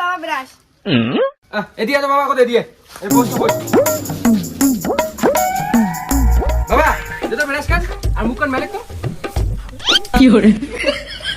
বাবা ব্রাশ এদিকে তো বাবা কোথায় দিয়ে বস বস বাবা দে ব্রাশ খান আর মুখ কান মেলে তো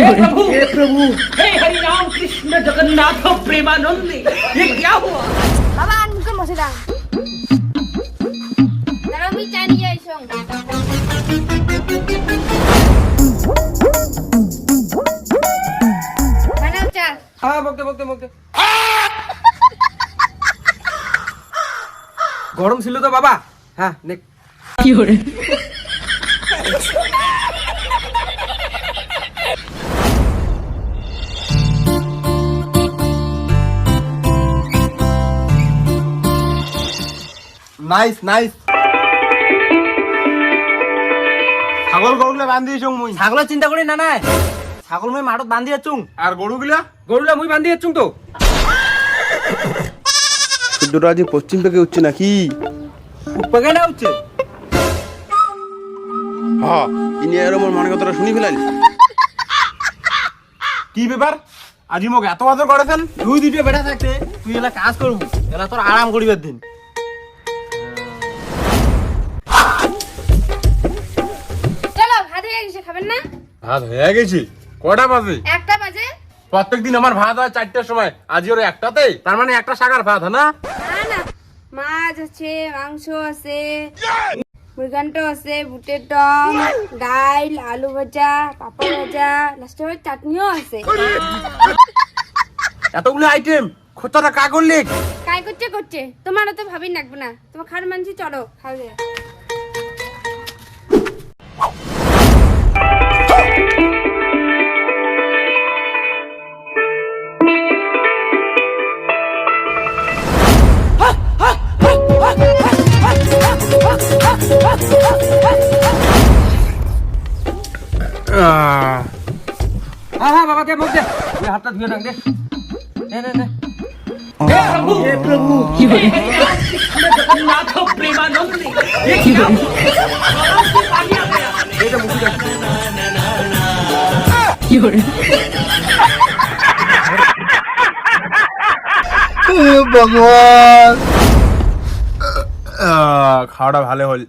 মুখখান ধাওয়ালা এদিকে তো বাবা, এদিকে। মুখ কান ধুয়ে দাও। আর দাও তো। বাবা আর মুখখান বসে দাও দাঁড়াও আমি চা নিয়ে আইসো বানাও চা হ্যাঁ, বকতে, বকতে, বকতে। গরম ছিল তো বাবা হ্যাঁ নে নাইস নাইস ছাগল গরুগুলা বান্ধি দিছং মুই। ছাগলের চিন্তা করি না নাই। ছাগল মই মাঠত বান্ধি আছো। আর গরুগুলা গরুলা মুই বান্ধি যাচ্ছুম তো। সূর্যটা আজ পশ্চিম থেকে উঠছে নাকি? উপকে না উঠছে। হ্যাঁ ইনি আর মোর মনে কথাটা শুনি ফেলালি কি ব্যাপার আজি মোক এত আদর করেছেন তুই দুটো বেটা থাকতে তুই এলা কাজ করব এলা তোর আরাম করিবার দিন। খাবেন না? ভাত হয়ে গেছি। কটা বাজে? একটা বাজে। আমার ভাত হয় চারটার সময়। আজ ওর একটাতেই তার মানে একটা শাকার ভাত হ্যাঁ না? না না। মাছ আছে মাংস আছে আছে বুটের টক ডাইল আলু ভাজা পাপড় ভাজা লাস্টে চাটনিও আছে। এতগুলো আইটেম খোঁচাটা কা করলি? কাই করছে করছে? তোমারও তো ভাবি লাগবে না। তোমার খার মানছি চলো খাবে হাতটা ধুয়ে রাখ নে নে মুখে। ভগবান! খাওয়াটা ভালো হল।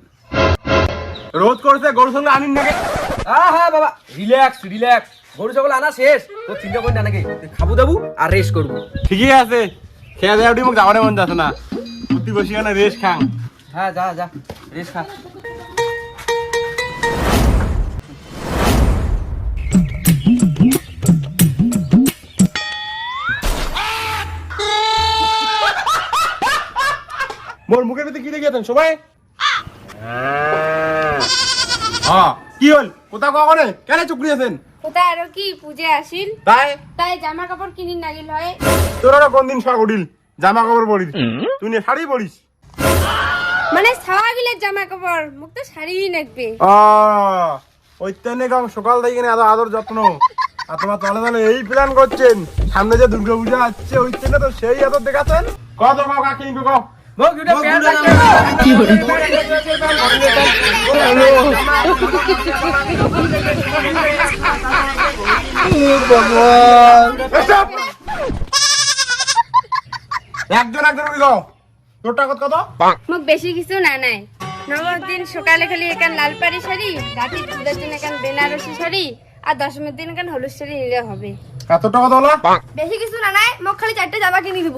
রোজ করছে গরুর সঙ্গে আনিন নাকি? হ্যাঁ হ্যাঁ বাবা। রিল্যাক্স রিল্যাক্স গরু ছাগল আনা শেষ। তো চিন্তা করি না নাকি খাব দাবু আর রেস্ট করব। ঠিকই আছে। খেয়ে দেয় ওটি মোক যাওয়ারে মন যাচ্ছে না। প্রতি বসে কেন রেস্ট খাং। হ্যাঁ যা যা রেস্ট খা। মোর মুখের ভিতরে কি দেখিয়েছেন সবাই? হ্যাঁ। কি হল? কোথাও কখনে কেন চুপ আছেন কোথায় আরও কি পুজে আসিল? তাই? তাই জামা কাপড় কিনি নাগিল হয় তোর আরও কোন দিন উঠিল? জামা কাপড় পরিস তুই নিয়ে শাড়ি পরিস? মানে ছাওয়া গিলে জামা কাপড় মুখ তো শাড়িই নাকবে। আহ, ওই তেনে গাম সকাল থেকে এত আদর যত্ন। আর তোমার তলে তলে এই প্ল্যান করছেন। সামনে যে দুর্গা পূজা আসছে ওইতনে তো সেই আদর দেখাচ্ছেন? কত কাকি মুখ একজন একজন তোর টাকা কত? মোক বেশি কিছু না নাই। নবম দিন সকালে খালি এখান লাল পাড়ি শাড়ি রাতে পূজার দিন এখান বেনারসি শাড়ি আর দশমীর দিন এখান হলুদ শাড়ি নিলে হবে। এত টাকা তোলা বেশি কিছু না নাই। মোক খালি চারটে জামা কিনে দিব।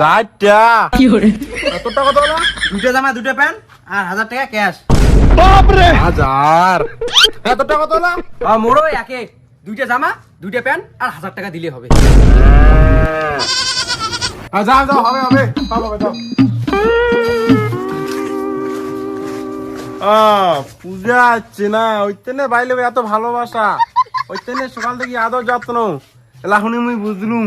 চারটা। এত টাকা তোলা দুটো জামা দুটো প্যান্ট আর হাজার টাকা ক্যাশ। হাজার। এত টাকা তোলা আর মোড়ো একে। দুইটা জামা দুইটা প্যান্ট আর হাজার টাকা দিলে হবে। যাও যাও হবে হবে। সব হবে যাও আহ, পূজা আছে না? ওইতেনে বাইলে এত ভালোবাসা। ওইতেনে সকাল থেকে আদর যত্ন। এলাখনি মুই বুঝলুম।